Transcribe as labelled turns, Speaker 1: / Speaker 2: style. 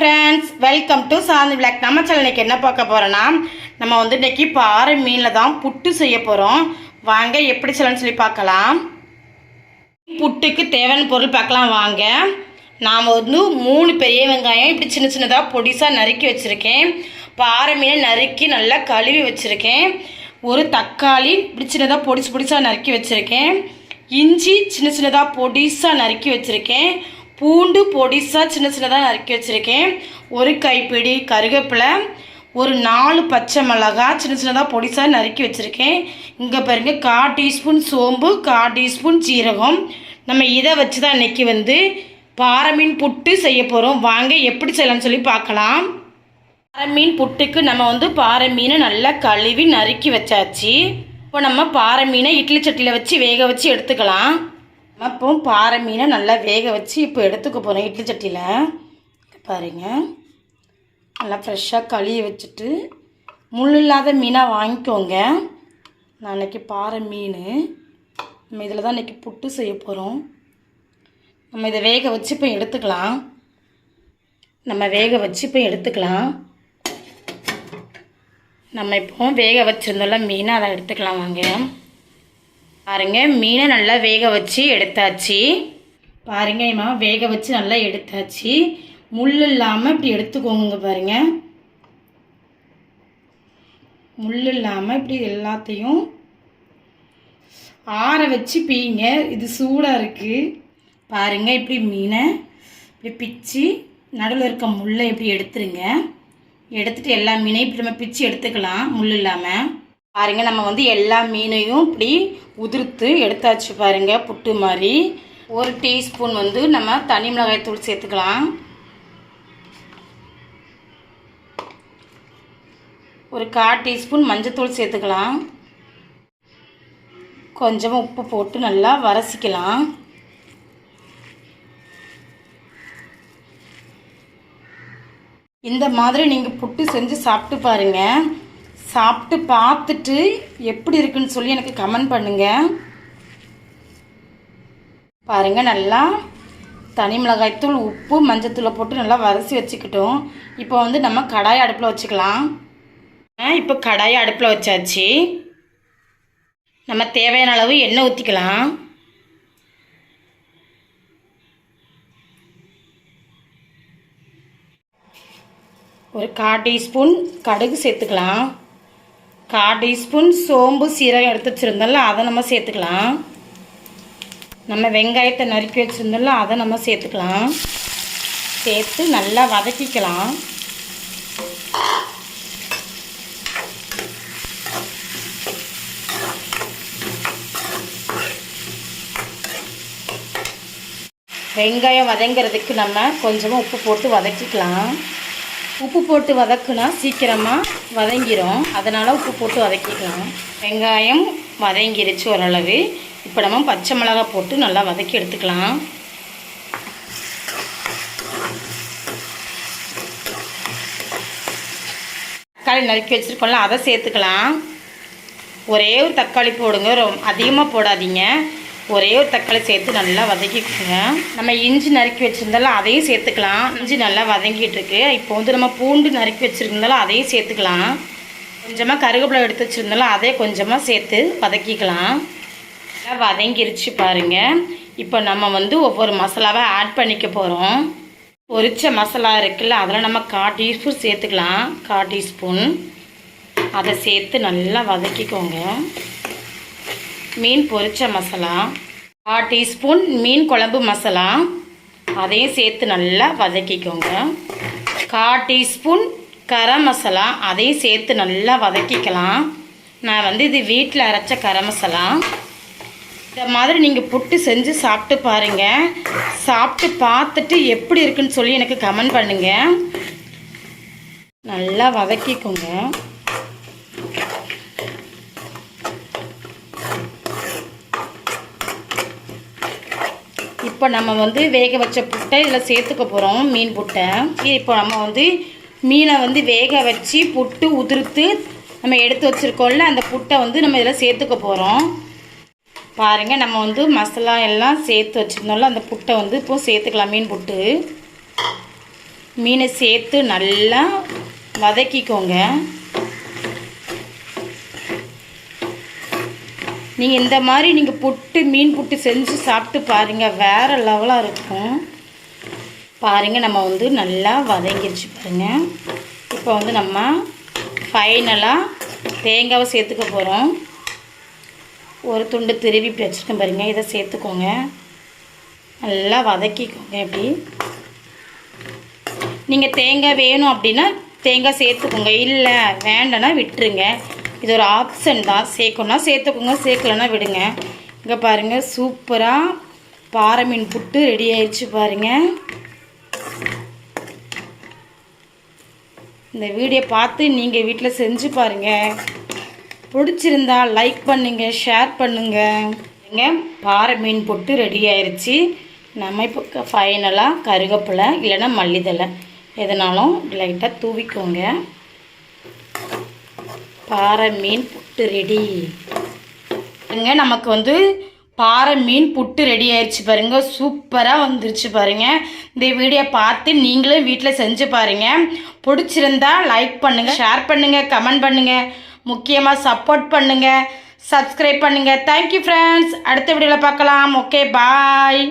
Speaker 1: Friends welcome to Shanthi blog நம்ம channel இன்னைக்கு என்ன பார்க்க போகிறோன்னா நம்ம வந்து இன்றைக்கி பாறை மீனில் தான் புட்டு செய்ய போகிறோம் வாங்க எப்படி செய்யலாம்னு சொல்லி பார்க்கலாம். புட்டுக்கு தேவையான பொருள் பார்க்கலாம் வாங்க. நாம் வந்து மூணு பெரிய வெங்காயம் இப்படி சின்ன சின்னதாக பொடிசாக நறுக்கி வச்சுருக்கேன். பாறை மீனை நறுக்கி நல்லா கழுவி வச்சுருக்கேன். ஒரு தக்காளி இப்படி சின்னதாக பொடிசு பொடிசாக நறுக்கி வச்சுருக்கேன். இஞ்சி சின்ன சின்னதாக பொடிசாக நறுக்கி வச்சுருக்கேன். பூண்டு பொடிசாக சின்ன சின்னதாக நறுக்கி வச்சுருக்கேன். ஒரு கைப்பிடி கருவேப்பிலை ஒரு நாலு பச்சை மிளகா சின்ன சின்னதாக பொடிசாக நறுக்கி வச்சுருக்கேன். இங்கே பாருங்கள் கா டீஸ்பூன் சோம்பு கா டீஸ்பூன் ஜீரகம். நம்ம இதை வச்சு தான் இன்றைக்கி வந்து பாறை மீன் புட்டு செய்ய போகிறோம் வாங்க எப்படி செய்யலாம்னு சொல்லி பார்க்கலாம். பாறை மீன் புட்டுக்கு நம்ம வந்து பாறை மீனை நல்லா கழுவி நறுக்கி வச்சாச்சு. இப்போ நம்ம பாறை மீனை இட்லி சட்டியில் வச்சு வேக வச்சு எடுத்துக்கலாம். நம்ம இப்போ பாறை மீனை நல்லா வேக வச்சு இப்போ எடுத்துக்க போகிறோம் இட்லி சட்டியில். பாருங்க. நல்லா ஃப்ரெஷ்ஷாக கழுவி வச்சுட்டு முள் இல்லாத மீனாக வாங்கிக்கோங்க. நான் அன்றைக்கி பாறை மீன். நம்ம இதில் தான் இன்றைக்கி புட்டு செய்ய போகிறோம் நம்ம இதை வேக வச்சு இப்போ எடுத்துக்கலாம். நம்ம வேக வச்சு இப்போ எடுத்துக்கலாம். நம்ம இப்போ வேக வச்சுருந்தோம்ல மீனை அதை எடுத்துக்கலாம் வாங்க. பாருங்க மீனை நல்லா வேக வச்சு எடுத்தாச்சு. பாருங்க இம்மா வேக வச்சு நல்லா எடுத்தாச்சு. முள் இல்லாமல் இப்படி எடுத்துக்கோங்க பாருங்க. முள் இல்லாமல் இப்படி எல்லாத்தையும் ஆற வச்சு பீங்க. இது சூடாக இருக்குது பாருங்க இப்படி மீனை இப்படி பிச்சு நடுவில் இருக்க முள்ளை இப்படி எடுத்துருங்க. எடுத்துகிட்டு எல்லா மீனையும் இப்படி நம்ம பிச்சு எடுத்துக்கலாம் முள் இல்லாமல் பாருங்க நம்ம வந்து எல்லா மீனையும் இப்படி உதிர்த்து எடுத்தாச்சு பாருங்கள் புட்டு மாதிரி. ஒரு டீஸ்பூன் வந்து நம்ம தனி மிளகாய் தூள் சேர்த்துக்கலாம். ஒரு கால் டீஸ்பூன் மஞ்சத்தூள் சேர்த்துக்கலாம். கொஞ்சமாக உப்பு போட்டு நல்லா வரசிக்கலாம் இந்த மாதிரி நீங்கள் புட்டு செஞ்சு சாப்பிட்டு பாருங்கள் சாப்பிட்டு பார்த்துட்டு எப்படி இருக்குன்னு சொல்லி எனக்கு கமெண்ட் பண்ணுங்க. பாருங்க நல்லா தனி மிளகாய்த்தூள் உப்பு மஞ்சத்தூளை போட்டு நல்லா வதசி வச்சுக்கிட்டோம். இப்போ வந்து நம்ம கடாய் அடுப்பில் வச்சுக்கலாம். இப்போ கடாய் அடுப்பில் வச்சாச்சு. நம்ம தேவையான அளவு எண்ணெய் ஊற்றிக்கலாம் ஒரு கால் டீஸ்பூன் கடுகு சேர்த்துக்கலாம். கால் டீஸ்பூன் சோம்பு சீரகம் எடுத்து வச்சுருந்தோம்ல அதை நம்ம சேர்த்துக்கலாம். நம்ம வெங்காயத்தை நறுக்கி வச்சுருந்தோம்ல அதை நம்ம சேர்த்துக்கலாம். சேர்த்து நல்லா வதக்கிக்கலாம். வெங்காயம் வதங்கிறதுக்கு நம்ம கொஞ்சமாக உப்பு போட்டு வதக்கிக்கலாம். உப்பு போட்டு வதக்குனா சீக்கிரமாக வதங்கிரும். அதனால் உப்பு போட்டு வதக்கிக்கலாம். வெங்காயம் வதங்கிருச்சு ஓரளவு. இப்போ நம்ம பச்சை மிளகாய் போட்டு நல்லா வதக்கி எடுத்துக்கலாம். தக்காளி நறுக்கி வச்சுருக்கோம்ல அதை சேர்த்துக்கலாம். ஒரே ஒரு தக்காளி போடுங்க. ரொம்ப அதிகமாக போடாதீங்க. ஒரே ஒரு தக்காளி சேர்த்து நல்லா வதக்கிக்கோங்க. நம்ம இஞ்சி நறுக்கி வச்சுருந்தாலும் அதையும் சேர்த்துக்கலாம். இஞ்சி நல்லா வதங்கிட்டு இருக்கு இப்போ வந்து நம்ம பூண்டு நறுக்கி வச்சுருந்தாலும் அதையும் சேர்த்துக்கலாம். கொஞ்சமாக கருவேப்பிலை எடுத்து வச்சுருந்தாலும் அதே கொஞ்சமாக சேர்த்து வதக்கிக்கலாம். நல்லா வதங்கிருச்சு பாருங்கள் இப்போ நம்ம வந்து ஒவ்வொரு மசாலாவை ஆட் பண்ணிக்க போகிறோம் பொரிச்ச மசாலா இருக்குல்ல அதில் நம்ம கா டீஸ்பூன் சேர்த்துக்கலாம். கா டீஸ்பூன். அதை சேர்த்து நல்லா வதக்கிக்கோங்க. மீன் பொரிச்ச மசாலா கா டீஸ்பூன் மீன் குழம்பு மசாலா அதையும் சேர்த்து நல்லா வதக்கிக்கோங்க. கால் டீஸ்பூன் கரம் மசாலா அதையும் சேர்த்து நல்லா வதக்கிக்கலாம். நான் வந்து இது வீட்டில் அரைச்ச கரம் மசாலா. இந்த மாதிரி நீங்கள் புட்டு செஞ்சு சாப்பிட்டு பாருங்கள் சாப்பிட்டு பார்த்துட்டு எப்படி இருக்குன்னு சொல்லி எனக்கு கமெண்ட் பண்ணுங்கள் நல்லா வதக்கிக்கோங்க. இப்போ நம்ம வந்து வேக வச்ச புட்டை இதில் சேர்த்துக்க போகிறோம் மீன் புட்டை. இப்போ நம்ம வந்து மீனை வந்து வேக வச்சு புட்டு உதிர்த்து நம்ம எடுத்து வச்சுருக்கோம்ல அந்த புட்டை வந்து நம்ம இதில் சேர்த்துக்க போகிறோம் பாருங்கள் நம்ம வந்து மசாலா எல்லாம் சேர்த்து வச்சுருந்தோம்ல அந்த புட்டை வந்து இப்போ சேர்த்துக்கலாம் மீன் புட்டு. மீனை சேர்த்து நல்லா வதக்கிக்கோங்க. நீங்கள் இந்த மாதிரி நீங்கள் புட்டு மீன் புட்டு செஞ்சு சாப்பிட்டு பாருங்கள் வேறு லெவலாக இருக்கும். பாருங்கள் நம்ம வந்து நல்லா வதங்கிருச்சு பாருங்கள் இப்போ வந்து நம்ம ஃபைனலாக தேங்காவை சேர்த்துக்க போகிறோம் ஒரு துண்டு திருவி இப்படி வச்சுருக்கேன் பாருங்கள் இதை சேர்த்துக்கோங்க. நல்லா வதக்கிக்கோங்க இப்படி. நீங்கள் தேங்காய் வேணும் அப்படின்னா தேங்காய் சேர்த்துக்கோங்க. இல்லை வேண்டாம்னா விட்டுருங்க. இது ஒரு ஆப்ஷன் தான். சேர்க்கணும்னா சேர்த்துக்கோங்க சேர்க்கலன்னா விடுங்க. இங்கே பாருங்கள் சூப்பராக பாறை மீன் புட்டு ரெடி ஆயிடுச்சு பாருங்கள் இந்த வீடியோ பார்த்து நீங்கள் வீட்டில் செஞ்சு பாருங்கள் பிடிச்சிருந்தா லைக் பண்ணுங்கள் ஷேர் பண்ணுங்கள் பாறை மீன் போட்டு ரெடி ஆயிடுச்சு நம்ம இப்போ ஃபைனலாக கருவேப்பிலை இல்லைன்னா மல்லிதழை எதனாலும் லைட்டாக தூவிக்கோங்க. பாறை மீன் புட்டு ரெடி. பாருங்க நமக்கு வந்து பாறை மீன் புட்டு ரெடி ஆயிடுச்சு பாருங்க. சூப்பராக வந்துருச்சு பாருங்க. இந்த வீடியோ பார்த்து நீங்களும் வீட்டில் செஞ்சு பாருங்க. பிடிச்சிருந்தா லைக் பண்ணுங்க ஷேர் பண்ணுங்க கமெண்ட் பண்ணுங்க. முக்கியமாக சப்போர்ட் பண்ணுங்க. சப்ஸ்கிரைப் பண்ணுங்க. தேங்க்யூ ஃப்ரெண்ட்ஸ் அடுத்த வீடியோவில் பார்க்கலாம். Okay bye